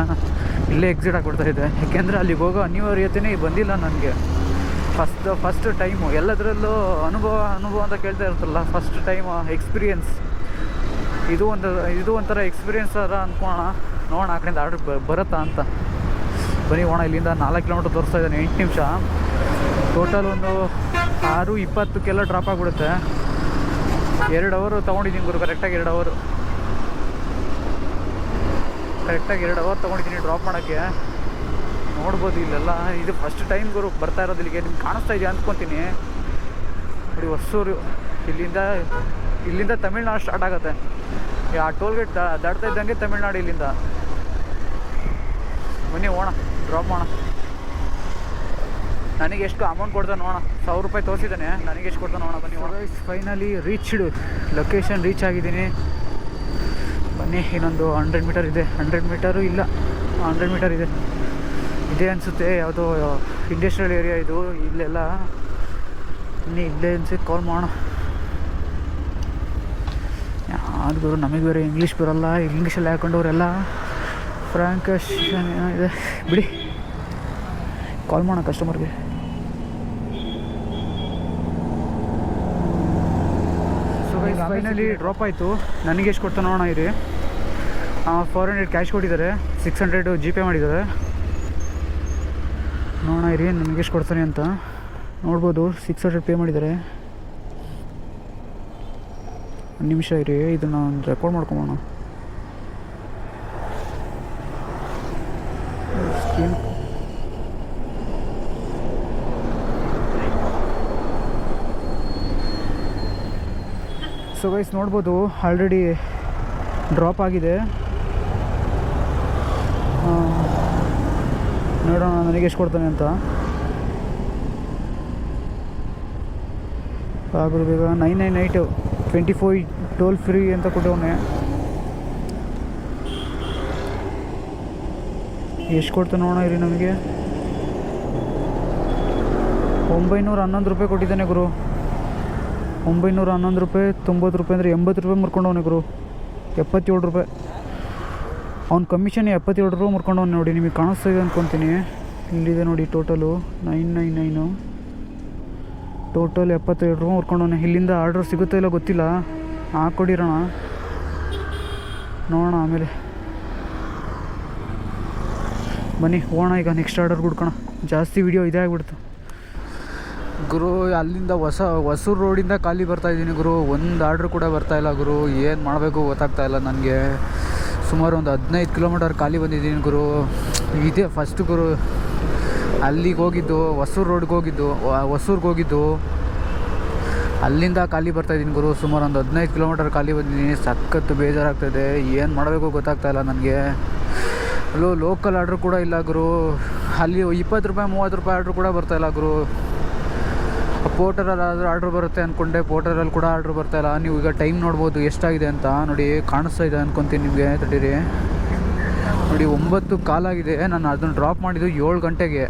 ಇಲ್ಲೇ ಎಕ್ಸಿಟ್ ಆಗಿಬಿಡ್ತಾ ಇದೆ. ಯಾಕೆಂದರೆ ಅಲ್ಲಿಗೆ ಹೋಗೋ ಅನಿವಾರ್ಯತೆಯೇ ಬಂದಿಲ್ಲ ನನಗೆ. ಫಸ್ಟ್ ಫಸ್ಟ್ ಟೈಮು ಎಲ್ಲದರಲ್ಲೂ ಅನುಭವ ಅನುಭವ ಅಂತ ಕೇಳ್ತಾ ಇರ್ತಲ್ಲ ಫಸ್ಟ್ ಟೈಮ್ ಎಕ್ಸ್ಪೀರಿಯೆನ್ಸ್ ಇದು ಒಂದು, ಇದು ಒಂಥರ ಎಕ್ಸ್ಪೀರಿಯೆನ್ಸ್ ಅದ ಅಂದ್ಕೋಣ ನೋಡೋಣ ಆ ಕಡೆಯಿಂದ ಆರ್ಡ್ರ್ ಬರುತ್ತಾ ಅಂತ. ಬನ್ನಿ ಹೋಣ ಇಲ್ಲಿಂದ ನಾಲ್ಕು ಕಿಲೋಮೀಟ್ರ್ ತೋರಿಸ್ತಾ ಇದ್ದಾನೆ, ಎಂಟು ನಿಮಿಷ. ಟೋಟಲ್ ಒಂದು ಆರು ಇಪ್ಪತ್ತಕ್ಕೆಲ್ಲ ಡ್ರಾಪ್ ಆಗಿಬಿಡುತ್ತೆ. ಎರಡು ಅವರು ತೊಗೊಂಡಿದ್ದೀನಿ ಗುರು ಕರೆಕ್ಟಾಗಿ ಎರಡು ಅವರು ಕರೆಕ್ಟಾಗಿ ಎರಡು ಅವರ್ ತೊಗೊಂಡಿದ್ದೀನಿ ಡ್ರಾಪ್ ಮಾಡೋಕ್ಕೆ. ನೋಡ್ಬೋದು ಇಲ್ಲೆಲ್ಲ. ಇದು ಫಸ್ಟ್ ಟೈಮ್ ಗುರು ಬರ್ತಾ ಇರೋದು ಇಲ್ಲಿಗೆ. ನಿಮ್ಗೆ ಕಾಣಿಸ್ತಾ ಇದೆಯಾ ಅಂದ್ಕೊತೀನಿ ನೋಡಿ ಹೊಸೂರು. ಇಲ್ಲಿಂದ ಇಲ್ಲಿಂದ ತಮಿಳ್ನಾಡು ಸ್ಟಾರ್ಟ್ ಆಗುತ್ತೆ. ಆ ಟೋಲ್ ಗೇಟ್ ದಾಟ್ತಾ ಇದ್ದಂಗೆ ತಮಿಳ್ನಾಡು ಇಲ್ಲಿಂದ. ಬನ್ನಿ ಹೋಣ ಡ್ರಾಪ್ ಮಾಡೋಣ. ನನಗೆ ಎಷ್ಟು ಅಮೌಂಟ್ ಕೊಡ್ತಾನೆ ನೋಡೋಣ. ಸಾವಿರ ರೂಪಾಯಿ ತೋರಿಸಿದ್ದಾನೆ. ನನಗೆ ಎಷ್ಟು ಕೊಡ್ತಾನೆ ನೋಡೋಣ. ಬನ್ನಿ ಫೈನಲಿ ರೀಚ್ಡ್ ಲೊಕೇಶನ್ ರೀಚ್ ಆಗಿದ್ದೀನಿ. ಬನ್ನಿ, ಇನ್ನೊಂದು ಹಂಡ್ರೆಡ್ ಮೀಟರ್ ಇದೆ. ಹಂಡ್ರೆಡ್ ಮೀಟರು ಇಲ್ಲ. ಹಂಡ್ರೆಡ್ ಮೀಟರ್ ಇದೆ. ಇದೇ ಅನಿಸುತ್ತೆ ಯಾವುದೋ ಇಂಡಸ್ಟ್ರಿಯಲ್ ಏರಿಯಾ ಇದು ಇಲ್ಲೆಲ್ಲ. ನೀ ಇಲ್ಲೇ ಅನ್ಸುತ್ತೆ ಕಾಲ್ ಮಾಡೋಣ. ಯಾವ್ದು ಗುರು ನಮಗೆ ಬೇರೆ ಇಂಗ್ಲೀಷ್ ಬರಲ್ಲ ಇಂಗ್ಲೀಷಲ್ಲಿ ಹಾಕೊಂಡವ್ರೆಲ್ಲ ಫ್ರಾಂಕಶ್ ಇದೆ. ಬಿಡಿ. ಕಾಲ್ ಮಾಡೋಣ ಕಸ್ಟಮರ್ಗೆ ಸೊ ಫೈನಲಿ ಡ್ರಾಪ್ ಆಯಿತು. ನನಗೆ ಎಷ್ಟು ಕೊಡ್ತಾ ನೋಡೋಣ ಇರಿ. ಫೋರ್ ಹಂಡ್ರೆಡ್ ಕ್ಯಾಶ್ ಕೊಟ್ಟಿದ್ದಾರೆ. ಸಿಕ್ಸ್ ಹಂಡ್ರೆಡು ಜಿ ಪೇ ಮಾಡಿದ್ದಾರೆ. ನೋಡೋಣ, ಇರಿ ನನಗೆ ಎಷ್ಟು ಕೊಡ್ತಾನೆ ಅಂತ. ನೋಡ್ಬೋದು ಸಿಕ್ಸ್ ಹಂಡ್ರೆಡ್ ಪೇ ಮಾಡಿದ್ದಾರೆ. ಒಂದು ನಿಮಿಷ ಇರಿ, ಇದನ್ನು ಒಂದು ರೆಕಾರ್ಡ್ ಮಾಡ್ಕೊಬೋಣ ಸೊ ಗೈಸ್ ನೋಡ್ಬೋದು ಆಲ್ರೆಡಿ ಡ್ರಾಪ್ ಆಗಿದೆ. ನೋಡೋಣ, ನನಗೆ ಎಷ್ಟು ಕೊಡ್ತಾನೆ ಅಂತ. ಆಗಲು ಬೇಗ nine nine eight twenty four toll free ಅಂತ ಕೊಟ್ಟವನೆ. ಎಷ್ಟು ಕೊಡ್ತಾನೆ ನೋಡೋಣ ಇರಿ ನಮಗೆ. ಒಂಬೈನೂರ ಹನ್ನೊಂದು ರೂಪಾಯಿ ಕೊಟ್ಟಿದ್ದಾನೆ ಗುರು. ಒಂಬೈನೂರ ಹನ್ನೊಂದು ರೂಪಾಯಿ, ತೊಂಬತ್ತು ರೂಪಾಯಿ ಅಂದರೆ ಎಂಬತ್ತು ರೂಪಾಯಿ ಮುರ್ಕೊಂಡವನೆ ಗುರು. ಎಪ್ಪತ್ತೇಳು ರೂಪಾಯಿ. ಅವ್ನ ಕಮಿಷನ್ ಎಪ್ಪತ್ತೇಳು ರೂಪಾಯಿ ಮುರ್ಕೊಂಡವ್ನು ನೋಡಿ, ನಿಮಗೆ ಕಾಣಿಸ್ತಾ ಇದೆ ಅಂದ್ಕೊತೀನಿ ಇಲ್ಲಿದೆ ನೋಡಿ total nine nine nine total ಎಪ್ಪತ್ತೇಳು ರೂಪಾಯಿ ಮುರ್ಕೊಂಡವನೆ ಇಲ್ಲಿಂದ ಆರ್ಡ್ರ್ ಸಿಗುತ್ತೋ ಇಲ್ಲ ಗೊತ್ತಿಲ್ಲ. ಹಾಕ್ಕೊಡಿರೋಣ ನೋಡೋಣ ಆಮೇಲೆ. ಬನ್ನಿ, ಹೋಗೋಣ ಈಗ ನೆಕ್ಸ್ಟ್ ಆರ್ಡರ್ ಹುಡ್ಕೋಣ. ಜಾಸ್ತಿ ವಿಡಿಯೋ ಇದೇ ಆಗಿಬಿಡ್ತು. ಗುರು, ಅಲ್ಲಿಂದ ಹೊಸ, ಹೊಸೂರು ರೋಡಿಂದ ಖಾಲಿ ಬರ್ತಾ ಇದ್ದೀನಿ ಗುರು. ಒಂದು ಆರ್ಡ್ರ್ ಕೂಡ ಬರ್ತಾ ಇಲ್ಲ ಗುರು. ಏನು ಮಾಡಬೇಕು ಗೊತ್ತಾಗ್ತಾ ಇಲ್ಲ ನನಗೆ. ಸುಮಾರು ಒಂದು ಹದಿನೈದು ಕಿಲೋಮೀಟರ್ ಖಾಲಿ ಬಂದಿದ್ದೀನಿ ಗುರು. ಇದೇ ಫಸ್ಟ್ ಗುರು. ಅಲ್ಲಿಗೆ ಹೋಗಿದ್ದು, ಹೊಸೂರು ರೋಡ್ಗೆ ಹೋಗಿದ್ದು ಹೊಸೂರ್ಗೆ ಹೋಗಿದ್ದು. ಅಲ್ಲಿಂದ ಖಾಲಿ ಬರ್ತಾಯಿದ್ದೀನಿ ಗುರು. ಸುಮಾರು ಒಂದು ಹದಿನೈದು ಕಿಲೋಮೀಟರ್ ಖಾಲಿ ಬಂದಿದ್ದೀನಿ. ಸಖತ್ತು ಬೇಜಾರಾಗ್ತದೆ. ಏನು ಮಾಡಬೇಕು ಗೊತ್ತಾಗ್ತಾ ಇಲ್ಲ ನನಗೆ. ಅಲ್ಲೂ ಲೋಕಲ್ ಆರ್ಡ್ರ್ ಕೂಡ ಇಲ್ಲ ಗುರು. ಅಲ್ಲಿ ಇಪ್ಪತ್ತು ರೂಪಾಯಿ, ಮೂವತ್ತು ರೂಪಾಯಿ ಆರ್ಡ್ರ್ ಕೂಡ ಬರ್ತಾಯಿಲ್ಲ ಗುರು. ಪೋರ್ಟರಲ್ಲಿ ಆದರೂ ಆರ್ಡ್ರ್ ಬರುತ್ತೆ ಅಂದ್ಕೊಂಡೆ ಪೋರ್ಟರಲ್ಲಿ ಕೂಡ ಆರ್ಡ್ರ್ ಇಲ್ಲ. ನೀವು ಈಗ ಟೈಮ್ ನೋಡ್ಬೋದು ಎಷ್ಟಾಗಿದೆ ಅಂತ ನೋಡಿ ಕಾಣಿಸ್ತಾ ಇದೆ ಅಂದ್ಕೊತೀನಿ ನಿಮಗೆ, ತಡೀರಿ. ನೋಡಿ ಒಂಬತ್ತು ಕಾಲಾಗಿದೆ ನಾನು ಅದನ್ನು ಡ್ರಾಪ್ ಮಾಡಿದ್ದು ಏಳು ಗಂಟೆಗೆ.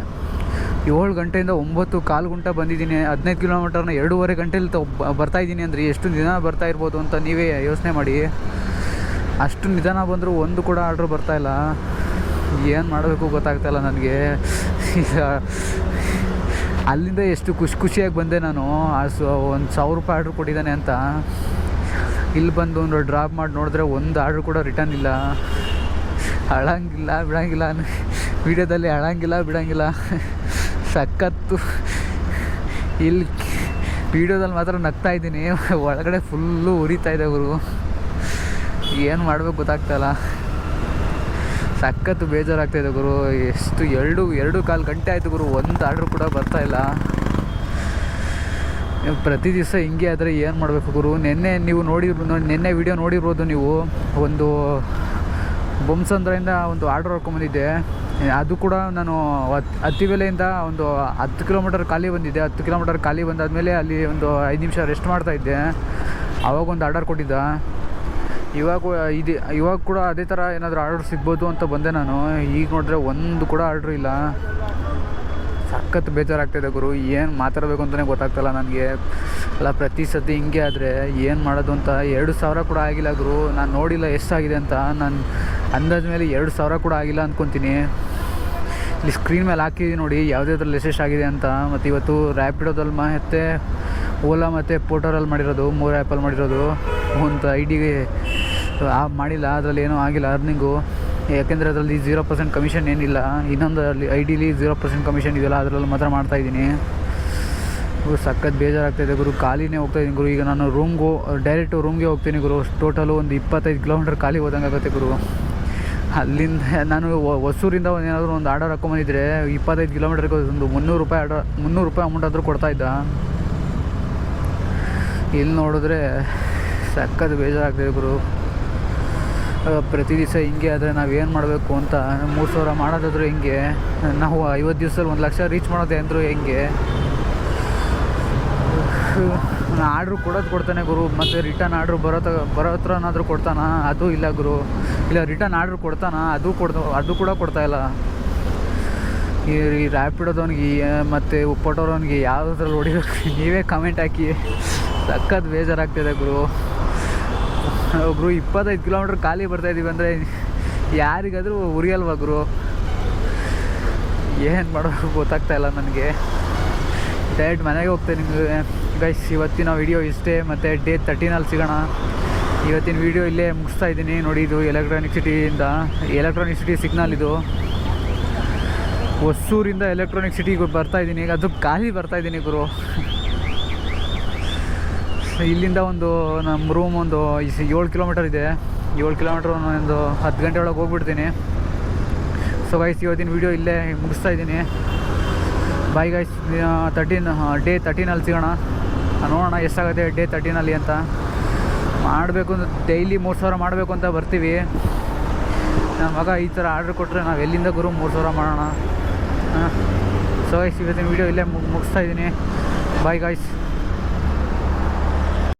ಏಳು ಗಂಟೆಯಿಂದ ಒಂಬತ್ತು ಕಾಲು ಗುಂಟೆ ಬಂದಿದ್ದೀನಿ. ಹದಿನೈದು ಕಿಲೋಮೀಟರ್ನ ಎರಡೂವರೆ ಗಂಟೆಯಲ್ಲಿ ತ ಬರ್ತಾ ಇದ್ದೀನಿ ಅಂದರೆ ಎಷ್ಟು ನಿಧಾನ ಬರ್ತಾ ಇರ್ಬೋದು ಅಂತ ನೀವೇ ಯೋಚನೆ ಮಾಡಿ. ಅಷ್ಟು ನಿಧಾನ ಬಂದರೂ ಒಂದು ಕೂಡ ಆರ್ಡ್ರ್ ಇಲ್ಲ. ಏನು ಮಾಡಬೇಕು ಗೊತ್ತಾಗ್ತಾ ಇಲ್ಲ ನನಗೆ. ಈಗ ಅಲ್ಲಿಂದ ಎಷ್ಟು ಖುಷಿ ಖುಷಿಯಾಗಿ ಬಂದೆ ನಾನು. ಆ ಸ ಒಂದು ಸಾವಿರ ರೂಪಾಯಿ ಆರ್ಡ್ರ್ ಕೊಟ್ಟಿದ್ದಾನೆ ಅಂತ. ಇಲ್ಲಿ ಬಂದು ಒಂದು ಡ್ರಾಪ್ ಮಾಡಿ ನೋಡಿದ್ರೆ ಒಂದು ಆರ್ಡ್ರ್ ಕೂಡ ರಿಟರ್ನ್ ಇಲ್ಲ. ಅಳಂಗಿಲ್ಲ, ಬಿಡಂಗಿಲ್ಲ ವಿಡಿಯೋದಲ್ಲಿ ಅಳಂಗಿಲ್ಲ, ಬಿಡಂಗಿಲ್ಲ. ಸಖತ್ತು. ಇಲ್ಲಿ ವಿಡಿಯೋದಲ್ಲಿ ಮಾತ್ರ ನಗ್ತಾ ಇದ್ದೀನಿ. ಒಳಗಡೆ ಫುಲ್ಲು ಉರಿತಾ ಇದೆ ಗುರು. ಏನು ಮಾಡಬೇಕು ಗೊತ್ತಾಗ್ತಾಯಿಲ್ಲ ಸಖತ್ತು ಬೇಜಾರಾಗ್ತಾಯಿದೆ ಗುರು. ಎಷ್ಟು ಎರಡು ಎರಡು ಕಾಲು ಗಂಟೆ ಆಯಿತು ಗುರು. ಒಂದು ಆರ್ಡ್ರ್ ಕೂಡ ಬರ್ತಾ ಇಲ್ಲ. ಪ್ರತಿ ದಿವಸ ಹಿಂಗೆ ಆದರೆ ಏನು ಮಾಡಬೇಕು ಗುರು? ನಿನ್ನೆ ನೀವು ನೋಡಿ, ನಿನ್ನೆ ವಿಡಿಯೋ ನೋಡಿರ್ಬೋದು ನೀವು. ಒಂದು ಬೊಮ್ಸಂದ್ರಿಂದ ಒಂದು ಆರ್ಡ್ರ್ ಹೊಡ್ಕೊಂಬಂದಿದ್ದೆ ಅದು ಕೂಡ ನಾನು ಹತ್ತು ಬೆಲೆಯಿಂದ ಒಂದು ಹತ್ತು ಕಿಲೋಮೀಟರ್ ಖಾಲಿ ಬಂದಿದ್ದೆ ಹತ್ತು ಕಿಲೋಮೀಟರ್ ಖಾಲಿ ಬಂದಾದಮೇಲೆ ಅಲ್ಲಿ ಒಂದು ಐದು ನಿಮಿಷ ರೆಸ್ಟ್ ಮಾಡ್ತಾಯಿದ್ದೆ ಆವಾಗ ಒಂದು ಆರ್ಡರ್ ಕೊಟ್ಟಿದ್ದ. ಇವಾಗ ಇದು, ಇವಾಗ ಕೂಡ ಅದೇ ಥರ ಏನಾದರೂ ಆರ್ಡ್ರ್ ಸಿಗ್ಬೋದು ಅಂತ ಬಂದೆ ನಾನು. ಈಗ ನೋಡಿದ್ರೆ ಒಂದು ಕೂಡ ಆರ್ಡ್ರ್ ಇಲ್ಲ. ಸಖತ್ ಬೇಜಾರಾಗ್ತಾಯಿದೆ ಗುರು. ಏನು ಮಾತಾಡಬೇಕು ಅಂತಲೇ ಗೊತ್ತಾಗ್ತಲ್ಲ ನನಗೆ. ಅಲ್ಲ, ಪ್ರತಿ ಸತಿ ಹಿಂಗೆ ಆದರೆ ಏನು ಮಾಡೋದು ಅಂತ ಎರಡು ಸಾವಿರ ಕೂಡ ಆಗಿಲ್ಲ ಗುರು. ನಾನು ನೋಡಿಲ್ಲ ಎಷ್ಟಾಗಿದೆ ಅಂತ. ನಾನು ಅಂದಾಜು ಮೇಲೆ ಎರಡು ಸಾವಿರ ಕೂಡ ಆಗಿಲ್ಲ ಅಂದ್ಕೊತೀನಿ ಇಲ್ಲಿ ಸ್ಕ್ರೀನ್ ಮೇಲೆ ಹಾಕಿದ್ದೀನಿ ನೋಡಿ ಯಾವುದೇ ಥರ ಲೆಸೆಸ್ ಆಗಿದೆ ಅಂತ. ಮತ್ತು ಇವತ್ತು ರ್ಯಾಪಿಡೋದಲ್ಲಿ ಮತ್ತೆ ಓಲಾ ಮತ್ತು ಪೋಟರಲ್ಲಿ ಮಾಡಿರೋದು. ಮೂರು ಆ್ಯಪಲ್ಲಿ ಮಾಡಿರೋದು. ಒಂದು ಐ ಡಿಗೆ ಮಾಡಿಲ್ಲ. ಅದರಲ್ಲಿ ಏನೂ ಆಗಿಲ್ಲ ಅರ್ನಿಂಗು ಯಾಕೆಂದರೆ ಅದರಲ್ಲಿ ಜೀರೋ ಪರ್ಸೆಂಟ್ ಕಮಿಷನ್ ಏನಿಲ್ಲ. ಇನ್ನೊಂದು ಅಲ್ಲಿ ಐ ಡಿಲಿ ಜೀರೋ ಪರ್ಸೆಂಟ್ ಕಮಿಷನ್ ಇದೆಯಲ್ಲ, ಅದರಲ್ಲಿ ಮಾತ್ರ ಮಾಡ್ತಾಯಿದ್ದೀನಿ ಗುರು, ಸಖತ್ ಬೇಜಾರಾಗ್ತಾಯಿದೆ ಗುರು. ಖಾಲಿನೇ ಹೋಗ್ತಾ ಇದ್ದೀನಿ ಗುರು. ಈಗ ನಾನು ರೂಮ್ಗೂ ಡೈರೆಕ್ಟು ರೂಮ್ಗೆ ಹೋಗ್ತೀನಿ ಗುರು. ಟೋಟಲು ಒಂದು ಇಪ್ಪತ್ತೈದು ಕಿಲೋಮೀಟರ್ ಖಾಲಿ ಹೋದಂಗೆ ಆಗುತ್ತೆ ಗುರು. ಅಲ್ಲಿಂದ ನಾನು ಹೊಸೂರಿಂದ ಒಂದು ಏನಾದರೂ ಒಂದು ಆರ್ಡರ್ ಹಾಕೊಂಬಂದಿದ್ರೆ ಇಪ್ಪತ್ತೈದು ಕಿಲೋಮೀಟರ್ಗೆ ಒಂದು ಮುನ್ನೂರು ರೂಪಾಯಿ ಆರ್ಡರ್ ಮುನ್ನೂರು ರೂಪಾಯಿ ಅಮೌಂಟ್ ಆದರೂ ಕೊಡ್ತಾಯಿದ್ದ ಇಲ್ಲಿ ನೋಡಿದ್ರೆ ಸಖತ್ ಬೇಜಾರಾಗ್ತಿದೆ ಗುರು. ಪ್ರತಿ ದಿವಸ ಹಿಂಗೆ ಆದರೆ ಏನು ಮಾಡಬೇಕು ಅಂತ ಮೂರು ಸಾವಿರ ಮಾಡೋದಾದ್ರೂ ಹೆಂಗೆ? ನಾವು ಐವತ್ತು ದಿವ್ಸದಲ್ಲಿ ಒಂದು ಲಕ್ಷ ರೀಚ್ ಮಾಡೋದೇ ಅಂದರೂ ಹೆಂಗೆ? ಆರ್ಡ್ರು ಕೊಡೋದು ಕೊಡ್ತಾನೆ ಗುರು. ಮತ್ತು ರಿಟರ್ನ್ ಆರ್ಡ್ರು ಬರೋ ತ, ಬರೋ ಹತ್ರನಾದರೂ ಕೊಡ್ತಾನ? ಅದು ಇಲ್ಲ ಗುರು. ಇಲ್ಲ ರಿಟರ್ನ್ ಆರ್ಡ್ರ್ ಕೊಡ್ತಾನ? ಅದು ಕೊಡ್ದು, ಅದು ಕೂಡ ಕೊಡ್ತಾ ಇಲ್ಲ. ಈ ರ್ಯಾಪಿಡ್ ರ್ಯಾಪಿಡೋದವನಿಗೆ ಮತ್ತು ಉಪ್ಪಟ್ಟೋರವನಿಗೆ ಯಾವುದ್ರಲ್ಲಿ ಹೊಡಿಬೇಕು? ನೀವೇ ಕಮೆಂಟ್ ಹಾಕಿ. ಸಖತ್ ಬೇಜಾರಾಗ್ತಿದೆ ಗುರು. ಗುರು, ಇಪ್ಪತ್ತೈದು ಕಿಲೋಮೀಟ್ರ್ ಖಾಲಿ ಬರ್ತಾ ಇದೀವಿ ಅಂದರೆ ಯಾರಿಗಾದರೂ ಉರಿಯಲ್ವಾ ಗುರು? ಏನು ಮಾಡೋದು ಗೊತ್ತಾಗ್ತಾ ಇಲ್ಲ ನನಗೆ. ಡೈರೆಕ್ಟ್ ಮನೆಗೆ ಹೋಗ್ತೇನೆ ನಿಮಗೆ. ಗೈಸ್ ಇವತ್ತಿನ ವಿಡಿಯೋ ಇಷ್ಟೇ, ಮತ್ತು ಡೇ ತರ್ಟೀನಲ್ಲಿ ಸಿಗೋಣ. ಇವತ್ತಿನ ವಿಡಿಯೋ ಇಲ್ಲೇ ಮುಗಿಸ್ತಾ ಇದ್ದೀನಿ. ನೋಡಿ ಇದು ಎಲೆಕ್ಟ್ರಾನಿಕ್ ಸಿಟಿಯಿಂದ ಎಲೆಕ್ಟ್ರಾನಿಕ್ ಸಿಟಿ ಸಿಗ್ನಲ್ ಇದು. ಹೊಸೂರಿಂದ ಎಲೆಕ್ಟ್ರಾನಿಕ್ ಸಿಟಿಗೆ ಬರ್ತಾ ಈಗ ಅದು ಖಾಲಿ ಬರ್ತಾ ಇದ್ದೀನಿ ಗುರು. ಇಲ್ಲಿಂದ ಒಂದು ನಮ್ಮ ರೂಮ್ ಒಂದು ಏಳು ಕಿಲೋಮೀಟರ್ ಇದೆ. ಏಳು ಕಿಲೋಮೀಟ್ರ್ ಒಂದು ಹತ್ತು ಗಂಟೆ ಒಳಗೆ ಹೋಗ್ಬಿಡ್ತೀನಿ. ಸೊ ಗೈಸ್ ಇವತ್ತಿನ ವೀಡಿಯೋ ಇಲ್ಲೇ ಮುಗಿಸ್ತಾ ಇದ್ದೀನಿ. ಬಾಯ್ ಗೈಸ್ ತರ್ಟೀನ್ ಡೇ ತರ್ಟೀನಲ್ಲಿ ಸಿಗೋಣ. ನೋಡೋಣ ಎಷ್ಟಾಗುತ್ತೆ ಡೇ ತರ್ಟೀನಲ್ಲಿ ಅಂತ. ಮಾಡಬೇಕು ಅಂತ ಡೈಲಿ ಮೂರು ಸಾವಿರ ಮಾಡಬೇಕು ಅಂತ ಬರ್ತೀವಿ. ನಮ್ಮ ಮಗ ಈ ಥರ ಆರ್ಡ್ರ್ ಕೊಟ್ಟರೆ ನಾವು ಎಲ್ಲಿಂದ ಗುರು ಮೂರು ಸಾವಿರ ಮಾಡೋಣ? ಸೊ ಗೈಸ್ ಇವತ್ತಿನ ವೀಡಿಯೋ ಇಲ್ಲೇ ಮುಗ್ ಮುಗಿಸ್ತಾ ಇದ್ದೀನಿ. Bye guys